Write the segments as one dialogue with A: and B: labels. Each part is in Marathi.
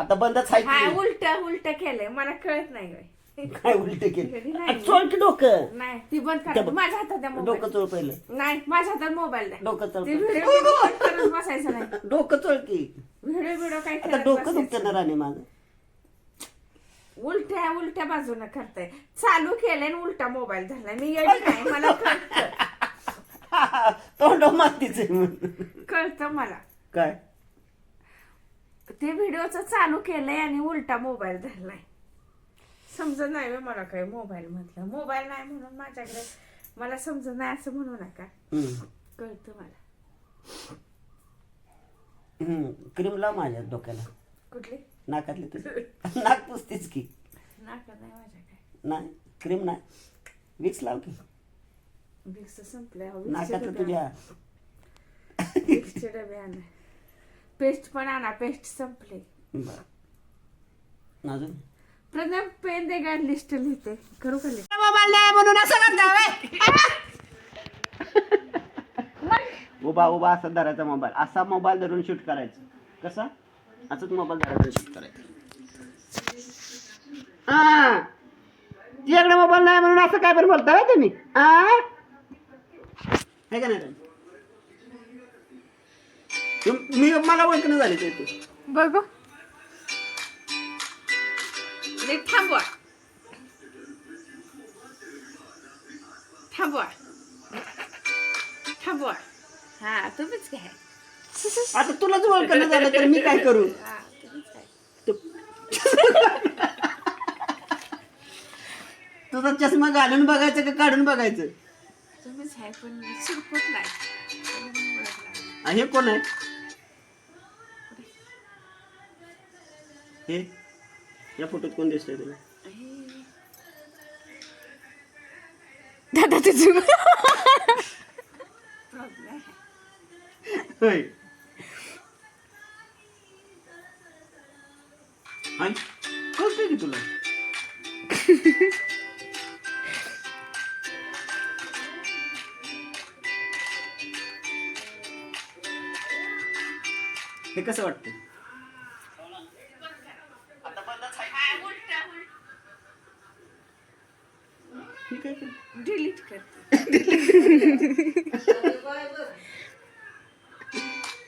A: बंद
B: आता बंदच आहे
A: हा
B: की.
A: उलट उलट केलंय. मला कळत नाही बाई.
B: काय उलट
A: घरी
B: केलं
A: नाही.
B: चोळ की डोकं.
A: नाही ती बंद करा. माझ्या हातात द्या
B: डोकं
A: मोबाईल
B: चोळ पहिलं.
A: नाही माझ्या हातात मोबाईल द्या.
B: डोकं चोळ
A: ते. व्हिडिओ बिडिओ करत बसायचं नाही.
B: डोकं चोळ की.
A: व्हिडिओ बिडिओ काय
B: आता
A: करत
B: डोकं दुखतं ना राणे माझं
A: उलट्या उलट्या बाजूने करताय. चालू केलंय आणि उलटा मोबाईल झालाय. मी येडी नाही. मला कळतं.
B: तोंड मातीच आहे म्हणून.
A: कळतं मला.
B: काय?
A: ते व्हिडिओचं चालू केलंय आणि उलटा मोबाईल धरलाय. समजत नाही मला काय मोबाईल मधलं. मोबाईल नाही म्हणून माझ्याकडे मला समजत नाही असं म्हणू नका. कळतं मला.
B: हम्म. क्रीम लाव माझ्या डोक्याला.
A: कुठली?
B: नाकातली तुझी नाक पुसतीच की.
A: नाका नाही माझ्याकडे.
B: नाही. क्रीम नाही. विक्स लाव की.
A: विक्स संपल्या.
B: नाकातलं तुझ्या.
A: विक्सचे डबे आणा. पेस्ट पण आणा पेस्ट संपले.
B: बरं. अजून?
A: प्रथम पेन दे गाड लिस्ट लिहिते. करू का लिस्ट?
B: मोबाईल नाही म्हणून असं उभा उभा असा धरायचा मोबाईल. असा मोबाईल धरून शूट करायचं. कसा? असंच मोबाईल धरायचा शूट करायचं. हा तुझ्याकडे मोबाईल नाही म्हणून असं काय पण बोलता तुम्ही? हा हे का नाही? मी मला ओळखणं झाली ते. तू
A: बघू नीट थांबवा. थांबवा. थांबवा. हा तुम्हीच काय
B: आता तुलाच ओळखणं झालं तर मी काय करू?
A: हा तुम्हीच काय
B: तू- तुझा चष्मा घालून बघायचं का काढून बघायचं?
A: तुम्हीच आहे पण सुरपत नाही.
B: हे कोण आहे हे? या फोटोत कोण दिसतंय तुला
A: दादा तुझं
B: हाय कळतंय की तुला हे कसं वाटतं?
A: डिलीट करते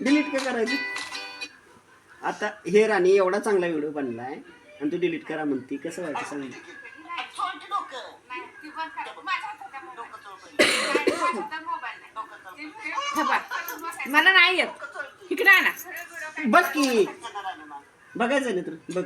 B: डिलीट का करायचं आता हे राणी एवढा चांगला व्हिडिओ बनलाय आणि तू डिलीट करा म्हणती. कसं व्हायचं सांग.
A: मला नाही येत. इकडे आणा.
B: बघ की. बघायचं ना तर बघ.